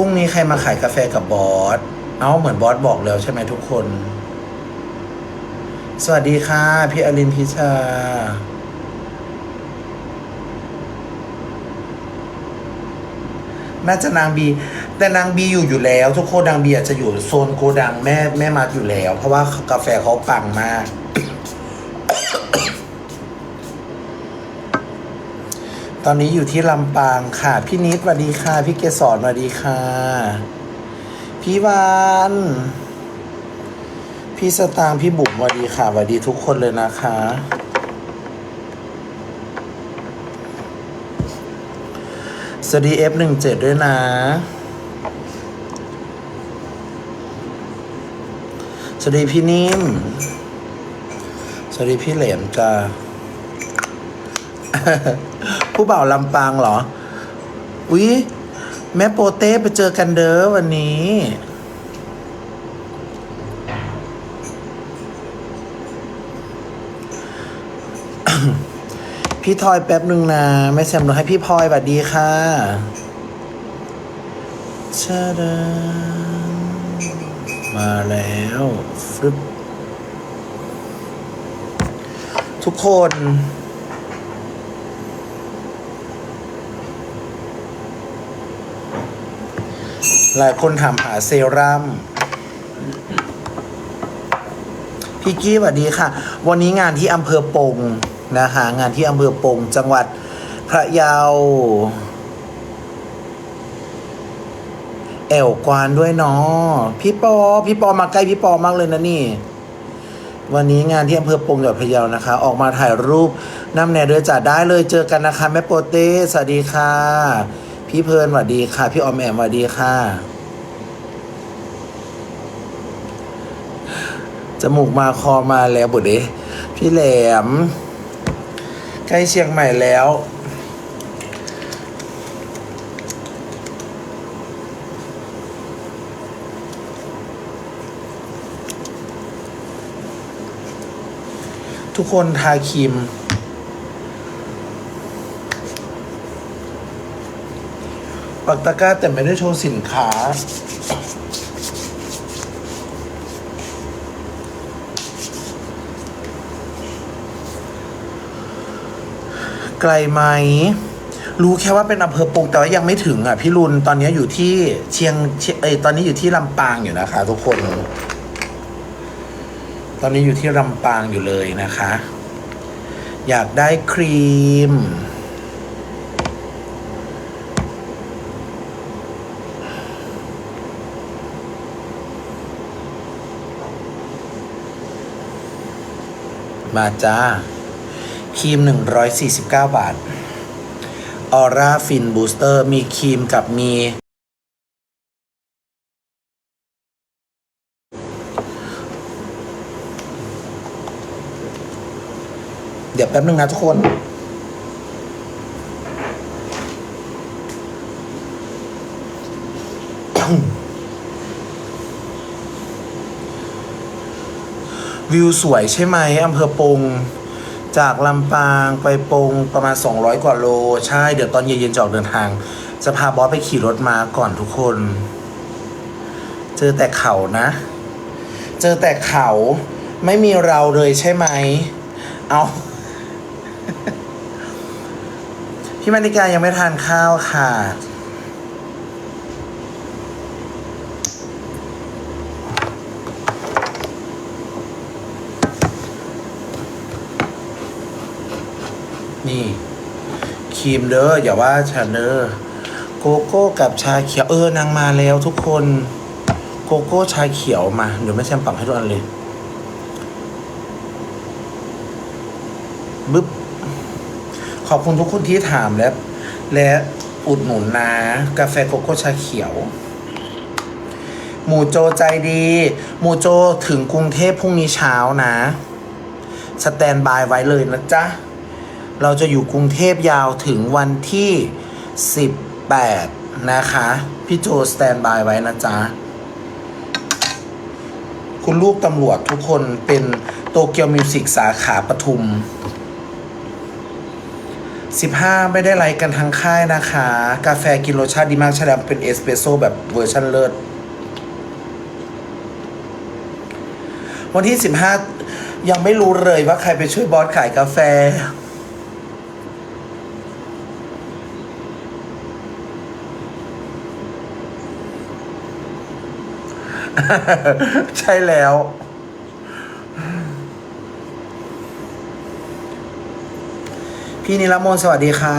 รุ่งนี้ใครมาขายกาแฟกับบอส เอาเหมือนบอสบอกแล้วใช่ไหมทุกคน สวัสดีค่ะ พี่อลินพิชา น่าจะนางบี แต่นางบีอยู่อยู่แล้ว ทุกคนนางบีอาจจะอยู่โซนโกดังแม่แม่มัดอยู่แล้ว เพราะว่ากาแฟเขาปังมาก ตอนนี้อยู่ที่ลำปางค่ะ พี่นิดสวัสดีค่ะ พี่เกศรสวัสดีค่ะ พี่วานพี่สตางพี่บุ๋มสวัสดีค่ะสวัสดีทุกคนเลยนะคะ สวัสดี F17 ด้วยนะ สวัสดีพี่นิ่ม สวัสดีพี่เหลมจ้า ผู้บ่าวลำปางเหรอ อุ๊ย แม่โปเต้ไปเจอกันเด้อวันนี้ พี่ทอยแป๊บหนึ่งนะแม่แซมหนูให้พี่พลอยสวัสดีค่ะชาดามาแล้วฟึบทุกคน หลายคนถามหาเซรั่มพี่กี้สวัสดีค่ะ วันนี้งานที่อำเภอปงนะคะงานที่อำเภอปงจังหวัดพระเยาแอวกวานด้วยเนาะพี่ปอ พี่ปอมาใกล้พี่ปอมากเลยนะนี่ วันนี้งานที่อำเภอปงจังหวัดพะเยานะคะ ออกมาถ่ายรูปน้ำแน่ด้วยจ้ะได้เลยเจอกันนะคะแม่โปเต้สวัสดีค่ะ พี่เพลินสวัสดีค่ะ พี่ออมแอมสวัสดีค่ะ จมูกมาคอมาแล้วบุตรเดพี่แหลม ใกล้เชียงใหม่แล้ว ทุกคนทาครีม ปักตะกร้าแต่ไม่ได้โชว์สินค้า ไกลไหม รู้แค่ว่าเป็นอำเภอปงแต่ว่ายังไม่ถึงอะพี่รุนตอนนี้อยู่ที่เชียงเชียงเอยตอนนี้อยู่ที่ลำปางอยู่นะคะ ทุกคน ตอนนี้อยู่ที่ลำปางอยู่เลยนะคะ อยากได้ครีม มาจ้าครีม 149 บาทออร่าฟินบูสเตอร์มีครีมกับมี เดี๋ยวแป๊บนึงนะทุกคน วิวสวยใช่ไหมอำเภอปง จากลำปางไปปงประมาณ 200 กว่าโล ใช่ เดี๋ยวตอนเย็นๆจะออกเดินทาง จะพาบอสไปขี่รถมาก่อนทุกคน เจอแต่เขานะ เจอแต่เขาไม่มีเราเลยใช่ไหม เอาพี่มาริกายังไม่ทานข้าวค่ะ นี่ครีมเด้ออย่าว่าฉันเด้อโกโก้กับชาเขียวเออนางมาแล้วทุกคนโกโก้ชาเขียวมาเดี๋ยวแม่แซมปรับให้ทุกอันเลยบึ๊บขอบคุณทุกคนที่ถามและและอุดหนุนนะกาแฟโกโก้ชาเขียว หมูโจใจดี หมูโจถึงกรุงเทพพรุ่งนี้เช้านะ สแตนบายไว้เลยนะจ๊ะ เราจะอยู่กรุงเทพยาวถึงวันที่ 18 นะคะ พี่โจสแตนบายไว้นะจ๊ะ คุณลูกตำรวจทุกคนเป็นโตเกียวมิวสิกสาขาปทุม 15 ไม่ได้ไลค์กันทั้งค่ายนะคะ กาแฟกินรสชาติดีมากใช่แล้วเป็นเอสเปรสโซ่แบบเวอร์ชันเลิศวันที่ 15 ยังไม่รู้เลยว่าใครไปช่วยบอสขายกาแฟ ใช่แล้ว พี่นิรมนสวัสดีค่ะ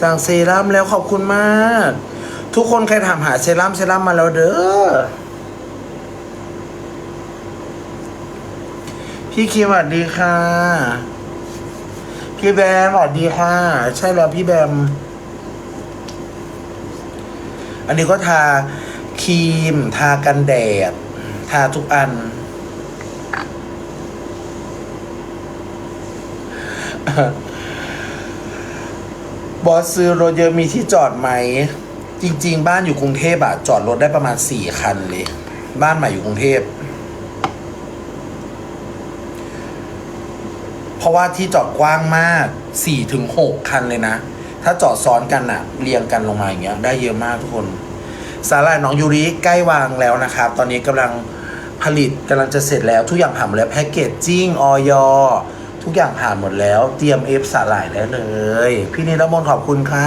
สั่งเซรั่มแล้วขอบคุณมาก ทุกคนใครถามหาเซรั่มเซรั่มมาแล้วเด้อพี่คิมสวัสดีค่ะ พี่แบมสวัสดีค่ะ ใช่แล้วพี่แบม อันนี้ก็ทา ครีม ทากันแดด ทาทุกอัน บอสซื้อรถเยอะมีที่จอดไหม จริง ๆ บ้านอยู่กรุงเทพอะจอดรถได้ประมาณสี่คันเลย บ้านใหม่อยู่กรุงเทพเพราะว่าที่จอดกว้างมากสี่ถึงหกคันเลยนะ ถ้าจอดซ้อนกันอะเรียงกันลงมาอย่างเงี้ย ได้เยอะมากทุกคน สาหร่ายน้องยูริใกล้วางแล้วนะครับ ตอนนี้กำลังผลิตกำลังจะเสร็จแล้ว ทุกอย่างผ่านหมดแล้วแพ็กเกจจิ้งออยทุกอย่างผ่านหมดแล้ว เตรียมเอฟสาหร่ายได้เลย พี่นิรมนขอบคุณค่ะ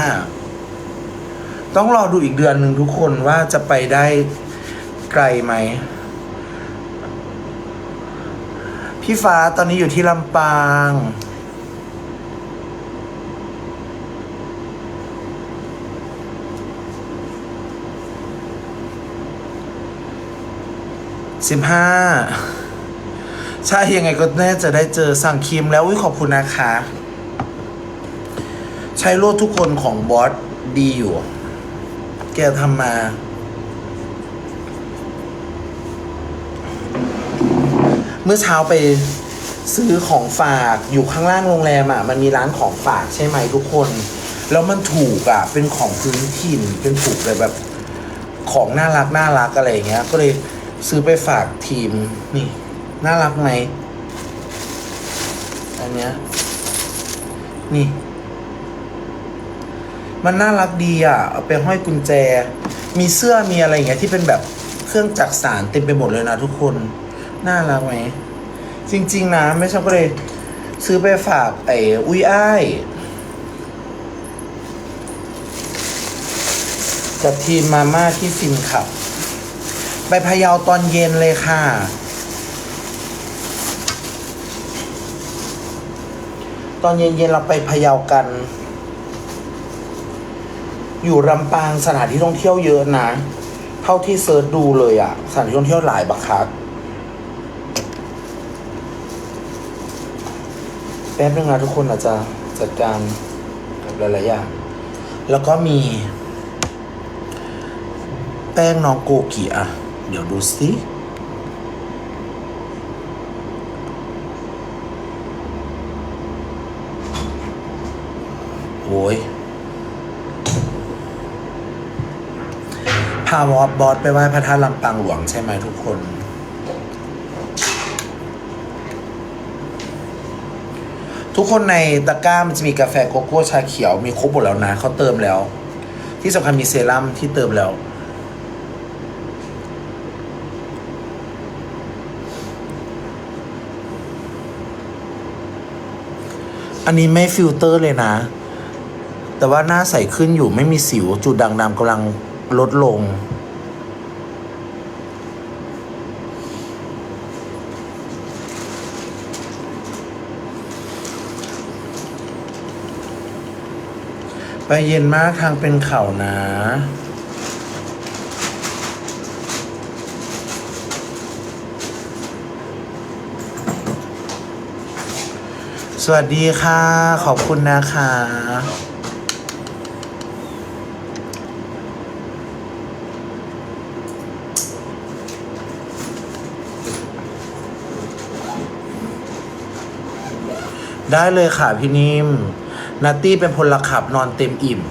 ต้องรอดูอีกเดือนหนึ่งทุกคนว่าจะไปได้ไกลไหม พี่ฟ้าตอนนี้อยู่ที่ลำปาง สิบห้าใช่ยังไงก็แน่จะได้เจอสั่งครีมแล้วอุ้ยขอบคุณนะคะ ใช้โลดทุกคนของบอสดีอยู่ แกทำมาเมื่อเช้าไปซื้อของฝากอยู่ข้างล่างโรงแรมอะ มันมีร้านของฝากใช่ไหมทุกคน แล้วมันถูกอะ เป็นของพื้นถิ่น เป็นถูกเลยแบบ ของน่ารักน่ารักอะไรอย่างเงี้ย ก็เลย ซื้อไปฝากทีม นี่ น่ารักไหม อันเนี้ย นี่ มันน่ารักดีอะ เอาไปห้อยกุญแจ มีเสื้อมีอะไรอย่างเงี้ยที่เป็นแบบเครื่องจักสานเต็มไปหมดเลยนะทุกคน น่ารักไหม จริง ๆ นะไม่ชอบก็เลย ซื้อไปฝากไอ้อุ้ยอ้ายกับทีมมาม่าที่ฟินขับ ไปพะเยาตอนเย็นเลยค่ะ ตอนเย็นๆเราไปพะเยากัน อยู่ลำปางสถานที่ท่องเที่ยวเยอะนะ เท่าที่เซิร์ชดูเลยอะสถานที่ท่องเที่ยวหลายบักคักแป๊บนึงนะทุกคนอาจจะจัดการกับหลายๆอย่าง แล้วก็มี แป้งน้องโกกิอะ เดี๋ยวดูสิโอ้ยพาวอบบอสไปไหว้พระธาตุลำปางหลวงใช่ไหมทุกคน ทุกคนในตะกร้ามันจะมีกาแฟโกโก้ชาเขียวมีครบหมดแล้วนะเขาเติมแล้ว ที่สำคัญมีเซรั่มที่เติมแล้ว อันนี้ไม่ฟิลเตอร์เลยนะ แต่ว่าหน้าใสขึ้นอยู่ไม่มีสิว จุดด่างดำกำลังลดลง ไปเย็นมากทางเป็นเข่านะ สวัสดีค่ะ ขอบคุณนะคะ ได้เลยค่ะพี่นิ่มนัตตี้เป็นพลขับนอนเต็มอิ่ม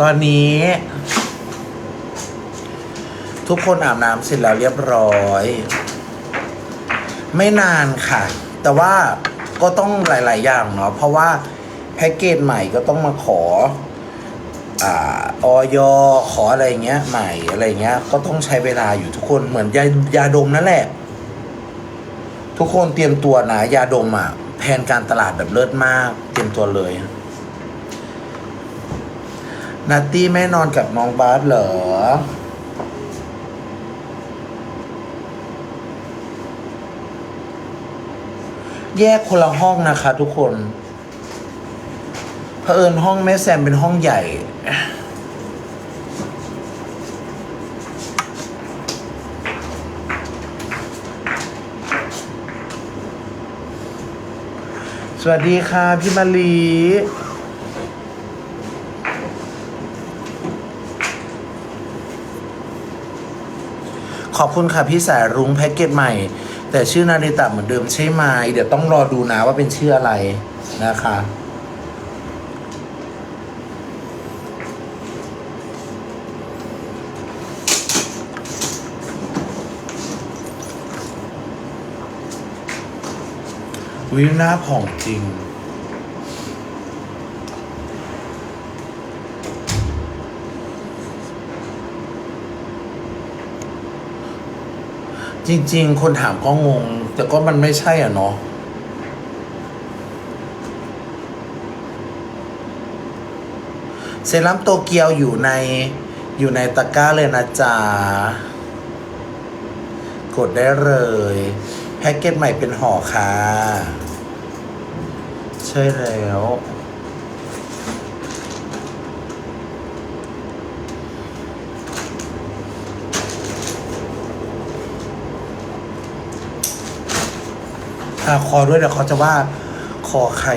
ตอนนี้ ทุกคนอาบน้ำเสร็จแล้วเรียบร้อย ไม่นานค่ะ แต่ว่าก็ต้องหลาย ๆ อย่างเนาะเพราะว่าแพ็กเกจใหม่ก็ต้องมาขออ่าออยขออะไรเงี้ย ใหม่อะไรเงี้ย ก็ต้องใช้เวลาอยู่ทุกคนเหมือนยายาดมนั่นแหละ ทุกคนเตรียมตัวนะยาดมอะแผนการตลาดแบบเลิศมาก เตรียมตัวเลยนัตตี้แม่นอนกับน้องบาสเหรอ แยกคนละห้องนะคะทุกคนเผอิญห้องแม่แซมเป็นห้องใหญ่ สวัสดีค่ะพี่มาลีขอบคุณค่ะพี่สายรุ้งแพ็กเกจใหม่ แต่ชื่อนาริตะเหมือนเดิมใช่ไหมเดี๋ยวต้องรอดูนะว่าเป็นชื่ออะไรนะคะวิวหน้าผ่องจริง จริง ๆ คนถามก็งง แต่ก็มันไม่ใช่อะเนาะเซรั่มโตเกียวอยู่ในอยู่ในตะกร้าเลยนะจ๊ะ กดได้เลย แพ็กเกจใหม่เป็นห่อค่ะ ใช่แล้ว ทาคอด้วยเดี๋ยวเขาจะว่าคอใคร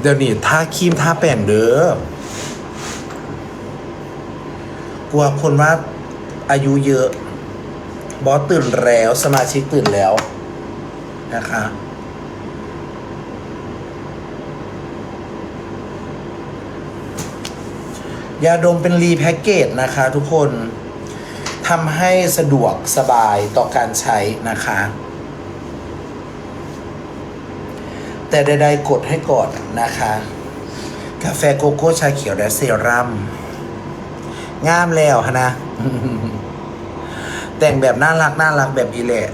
เดี๋ยวนี้ทาครีมทาแป้งเด้อกลัวคนว่าอายุเยอะ บอสตื่นแล้วสมาชิกตื่นแล้วนะคะยาดมเป็นรีแพ็กเกจนะคะทุกคนทำให้สะดวกสบายต่อการใช้นะคะ แต่ใดๆกดให้ก่อนนะคะ กาแฟโกโก้ชาเขียวและเซรั่มงามแล้วฮะนะ แต่งแบบน่ารักน่ารักแบบนี้แหละ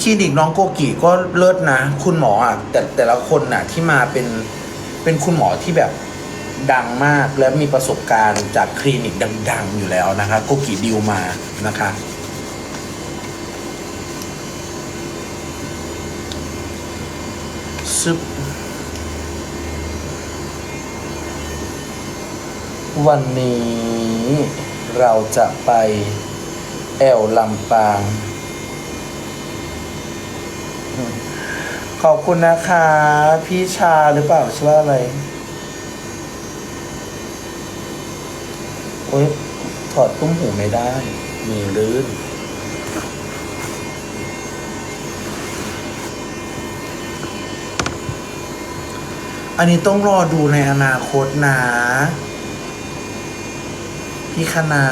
คลินิกน้องโกกิก็เลิศนะ คุณหมออะแต่แต่ละคนน่ะ ที่มาเป็นเป็นคุณหมอที่แบบดังมากและมีประสบการณ์จากคลินิกดัง ๆ อยู่แล้วนะคะ โกกิดิวมานะคะ ซึบวันนี้เราจะไปแอวลำปาง ขอบคุณนะคะ พี่ชาหรือเปล่าชื่อว่าอะไร โอ๊ย ถอดตุ้มหูไม่ได้ มีลื่น อันนี้ต้องรอดูในอนาคตนะ พี่คณา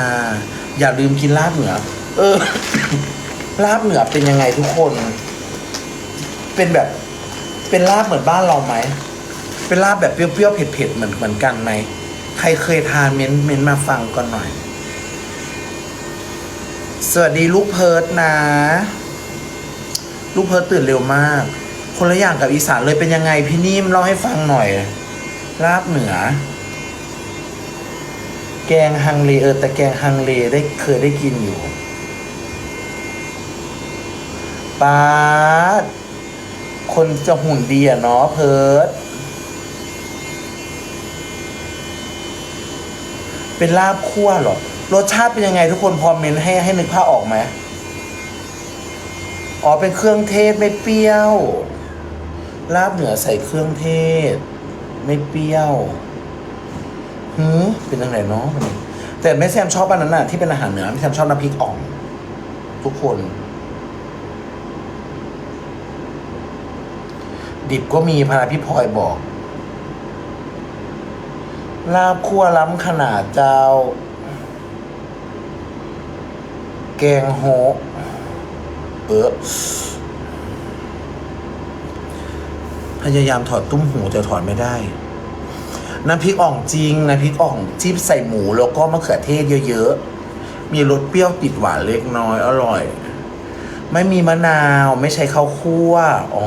อย่าลืมกินลาบเหนือ เออ ลาบเหนือเป็นยังไงทุกคน เป็นแบบ เป็นลาบเหมือนบ้านเราไหม เป็นลาบแบบเปรี้ยวๆเผ็ดๆเหมือนเหมือนกันไหม ใครเคยทานเม้นเม้นมาฟังก่อนหน่อย สวัสดีลูกเพิร์ดนะ ลูกเพิร์ดตื่นเร็วมาก คนละอย่างกับอีสานเลยเป็นยังไงพี่นิ่มเล่าให้ฟังหน่อยลาบเหนือ แกงฮังเลเออแต่แกงฮังเลได้เคยได้กินอยู่ปาดคนจะหุ่นดีอะเนาะเพิร์ดเป็นลาบคั่วหรอรสชาติเป็นยังไงทุกคนพอเมนให้ให้นึกภาพออกไหมอ๋อเป็นเครื่องเทศไม่เปรี้ยว ลาบเหนือใส่เครื่องเทศ ไม่เปรี้ยวหือเป็นยังไงเนาะแต่แม่แซมชอบอันนั้นน่ะที่เป็นอาหารเหนือแม่แซมชอบน้ำพริกอ่อง ทุกคน ดิบก็มีพาราพี่พลอยบอก ลาบคั่วล้ำขนาดเจ้า แกงโฮเออ พยายามถอดตุ้มหูแต่ถอดไม่ได้ น้ำพริกอ่องจริง น้ำพริกอ่องจิ้มใส่หมูแล้วก็มะเขือเทศเยอะๆ มีรสเปรี้ยวติดหวานเล็กน้อย อร่อย ไม่มีมะนาวไม่ใช้ข้าวคั่ว อ๋อ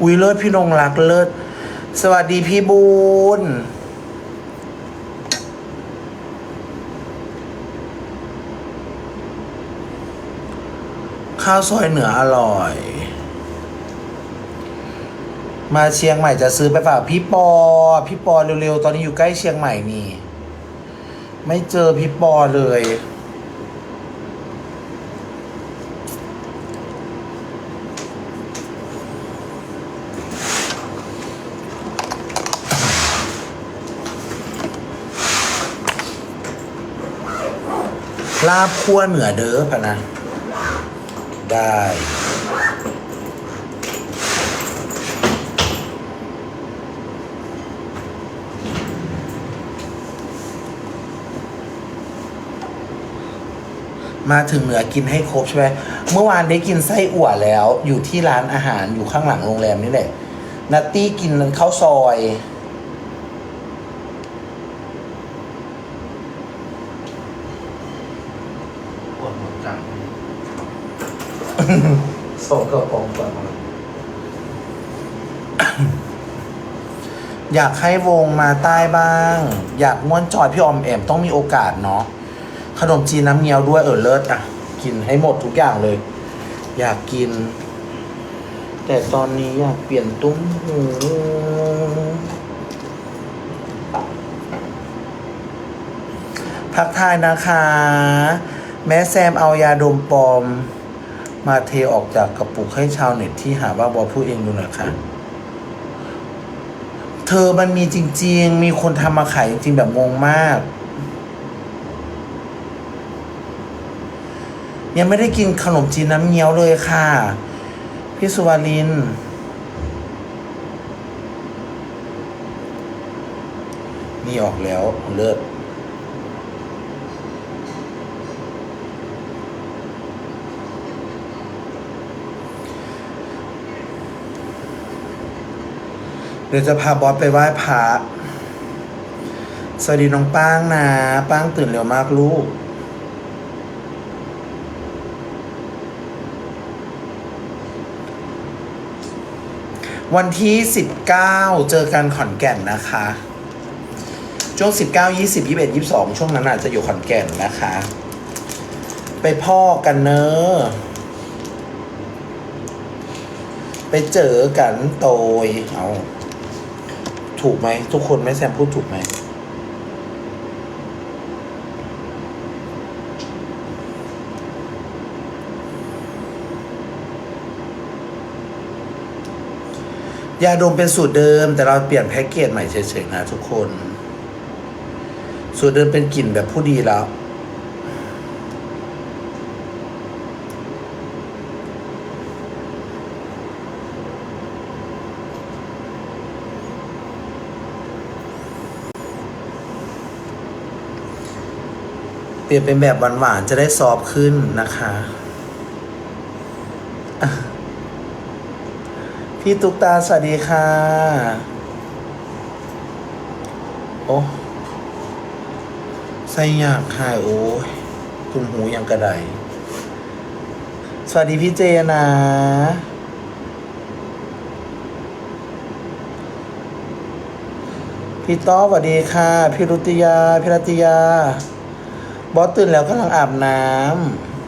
อุ้ยเลิศพี่นงรักเลิศ สวัสดีพี่บูนข้าวซอยเหนืออร่อย มาเชียงใหม่จะซื้อไปฝากพี่ปอ พี่ปอเร็วๆ ตอนนี้อยู่ใกล้เชียงใหม่นี่ ไม่เจอพี่ปอเลย ลาบคั่วเหนือเด้อพะนะ ได้ มาถึงเหนือกินให้ครบใช่ไหมเมื่อวานได้กินไส้อั่วแล้ว อยู่ที่ร้านอาหารอยู่ข้างหลังโรงแรมนี่แหละนัตตี้กินข้าวซอย ปวดหัวจังส่งกระป๋องก่อนอยากให้วงมาใต้บ้าง อยากม้วนจอยพี่ออมแอมต้องมีโอกาสเนาะ ขนมจีนน้ำเงี้ยวด้วยเออเลิศอะ กินให้หมดทุกอย่างเลย อยากกิน แต่ตอนนี้อยากเปลี่ยนตุ้มหูทักทายนะคะ แม้แซมเอายาดมปลอม มาเทออกจากกระปุกให้ชาวเน็ตที่หาว่าบอพูดเองดูหน่อยค่ะเธอมันมีจริง ๆ มีคนทำมาขายจริง ๆ แบบงงมาก ยังไม่ได้กินขนมจีนน้ำเงี้ยวเลยค่ะ พี่สุวาริน นี่ออกแล้วเลิศเดี๋ยวจะพาบอสไปไหว้พระสวัสดีน้องป้างนะ ป้างตื่นเร็วมากลูก วันที่ 19 เจอกันขอนแก่นนะคะ ช่วง 19 20 21 22 ช่วงนั้นอาจจะอยู่ขอนแก่นนะคะ ไปพ่อกันเนอะไปเจอกันโตยเอาถูกไหม ทุกคนไม่แซมพูดถูกไหม ยาดมเป็นสูตรเดิม แต่เราเปลี่ยนแพ็กเกจใหม่เฉยๆนะทุกคน สูตรเดิมเป็นกลิ่นแบบผู้ดีแล้ว เปลี่ยนเป็นแบบหวานๆจะได้ซอฟขึ้นนะคะ พี่ตุ๊กตาสวัสดีค่ะ โอ้ไส้ยากค่ะโอ้ยตุ้มหูยังกระไดสวัสดีพี่เจนะพี่ต้อสวัสดีค่ะ พี่รุติยา พี่รัตยา บอสตื่นแล้วกำลังอาบน้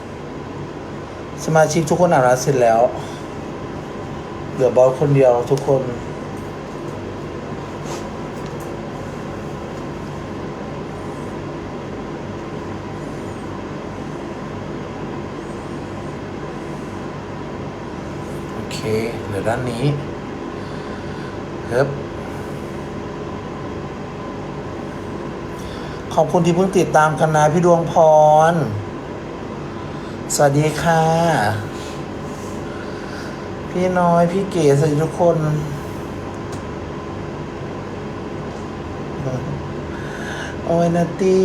ำสมาชิกทุกคนอาบน้ำเสร็จแล้ว เหลือบอสคนเดียวทุกคน โอเคเหลือด้านนี้เฮ้บขอบคุณที่เพิ่งติดตามกันนะพี่ดวงพร สวัสดีค่ะ พี่น้อยพี่เก๋สวัสดีทุกคน โอ้ยนาตี้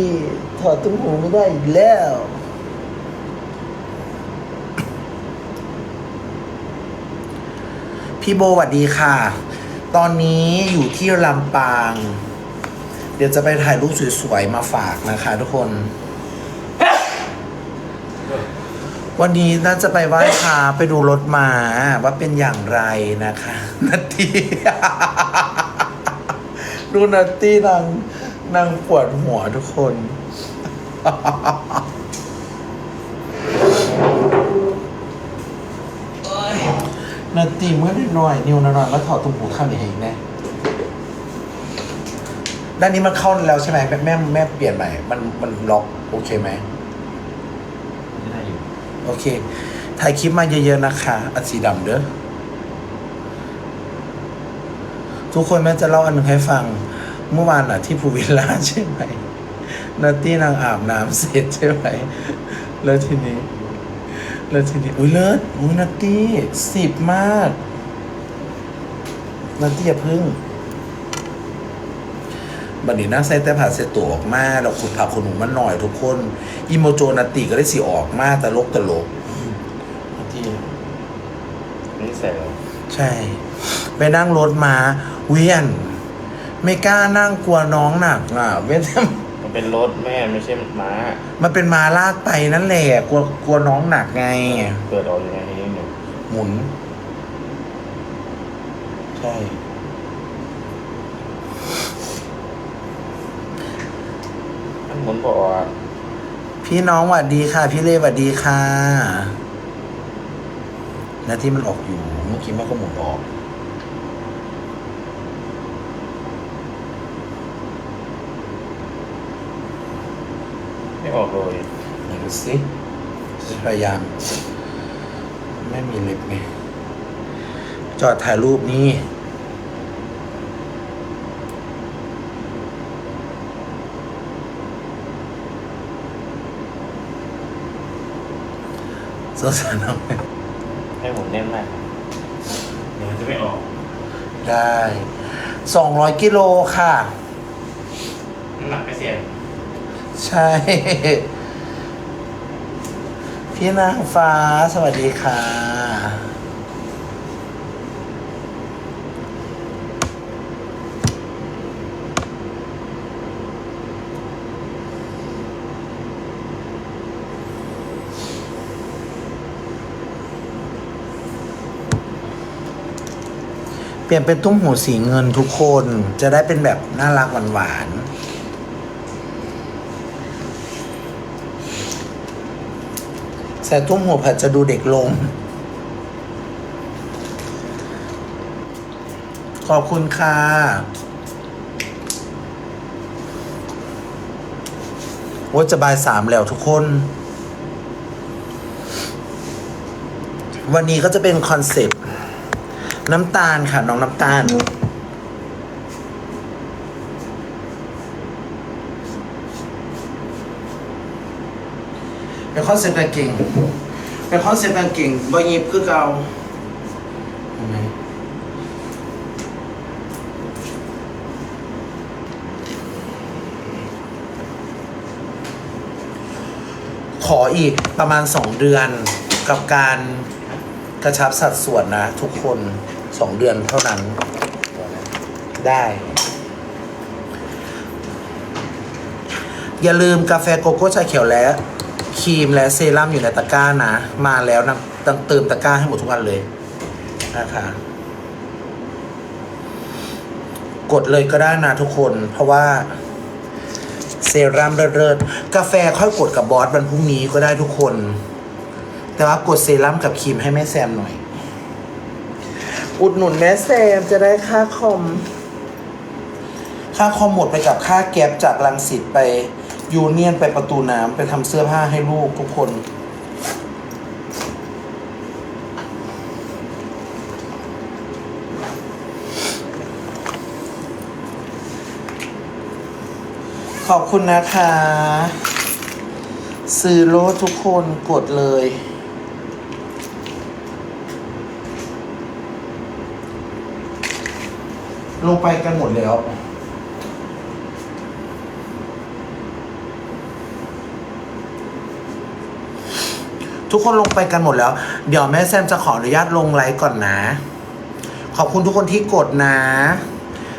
ถอดตุ้มหูไม่ได้อีกแล้วพี่โบสวัสดีค่ะ ตอนนี้อยู่ที่ลำปาง เดี๋ยวจะไปถ่ายรูปสวยๆ มาฝากนะคะทุกคน วันนี้น่าจะไปไหว้พระไปดูรถมาว่าเป็นอย่างไรนะคะนัตตี้ ดูนัตตี้นางนางปวดหัวทุกคน นาตีเมื่อหน่อย นิวหน่อยๆก็ถอดตุ้มหูข้างนี้ให้อีกแน่ด้านนี้มันเข้าแล้วใช่ไหมแม่แม่แม่เปลี่ยนใหม่ มันมันล็อก โอเคไหม โอเค ถ่ายคลิปมาเยอะๆนะคะอัดสีดำเด้อ ทุกคนแม่จะเล่าอันหนึ่งให้ฟัง เมื่อวานอะที่ภูวิลล่าใช่ไหมนาตี้นางอาบน้ำเสร็จใช่ไหมแล้วทีนี้ แล้วทีนี้ อุ้ยเลิศอุ้ยนาตี้สิบมากนาตี้อย่าพึ่ง บัดนี้นั่งใส่แต่ผ่าเสตัวออกมาเราขุดผักขนหนูมันหน่อยทุกคนอีโมโจนาติก็ได้สีออกมาแต่ลกตลกนาตินี่ใส่แล้วใช่ ไปนั่งรถมาเวียน ไม่กล้านั่งกลัวน้องหนักอะเว้นมันเป็นรถแม่ไม่ใช่ม้า มันเป็นมาลากไปนั่นแหละกลัวกลัวน้องหนักไงเกิดออกยังไงนี่หนูหมุน ใช่ มัน หมุนบอกว่าพี่น้องหวัดดีค่ะ พี่เล่หวัดดีค่ะนาที่มันออกอยู่เมื่อกี้แม่ก็หมุนออกไม่ออกเลยไหนดูสิจะพยายาม ไม่มีเล็บไงจอดถ่ายรูปนี่ สงสารน้องแม่ให้หมุนแน่นมากเดี๋ยวมันจะไม่ออกได้สองร้อยกิโลค่ะ น้ำหนักไม่เสียใช่ พี่นางฟ้าสวัสดีค่ะ เปลี่ยนเป็นตุ้มหูสีเงินทุกคนจะได้เป็นแบบน่ารักหวานๆใส่ตุ้มหูผัดจะดูเด็กลง ขอบคุณค่ะโอ้ยจะบายสามแล้วทุกคน วันนี้ก็จะเป็นคอนเซปต์ น้ำตาลค่ะ น้องน้ำตาล เป็นคอนเซ็ปต์กางเก่งเป็นคอนเซ็ปต์กางเก่งบอยิบคือเกาเห็นไหมขออีกประมาณสองเดือนกับการกระชับสัดส่วนนะทุกคน สองเดือนเท่านั้น ได้ อย่าลืมกาแฟโกโก้ชาเขียวและครีมและเซรั่มอยู่ในตะกร้านะ มาแล้วนะต้องเติมตะกร้าให้หมดทุกอันเลยนะคะกดเลยก็ได้นะทุกคน เพราะว่าเซรั่มเลิศๆกาแฟค่อยกดกับบอสวันพรุ่งนี้ก็ได้ทุกคน แต่ว่ากดเซรั่มกับครีมให้แม่แซมหน่อย อุดหนุนแม่แซมจะได้ค่าคอม ค่าคอมหมดไปกับค่าแก๊ปจากลังสิตไปยูเนียนไปประตูน้ำไปทำเสื้อผ้าให้ลูกทุกคนขอบคุณนะคะ ซื้อโลทุกคนกดเลย ลงไปกันหมดแล้วทุกคนลงไปกันหมดแล้ว เดี๋ยวแม่แซมจะขออนุญาตลงไลฟ์ก่อนนะ ขอบคุณทุกคนที่กดนะ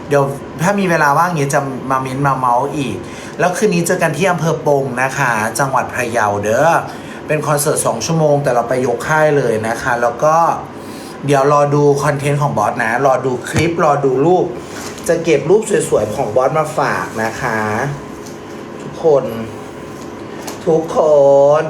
เดี๋ยวถ้ามีเวลาว่างเงี้ยจะมาเม้นมาเมาส์อีก แล้วคืนนี้เจอกันที่อำเภอปงนะคะ จังหวัดพะเยาเด้อ เป็นคอนเสิร์ตสองชั่วโมง แต่เราไปยกค่ายเลยนะคะ แล้วก็ เดี๋ยวรอดูคอนเทนต์ของบอสนะ รอดูคลิป รอดูรูป จะเก็บรูปสวยๆ ของบอสมาฝากนะคะ ทุกคน ทุกคน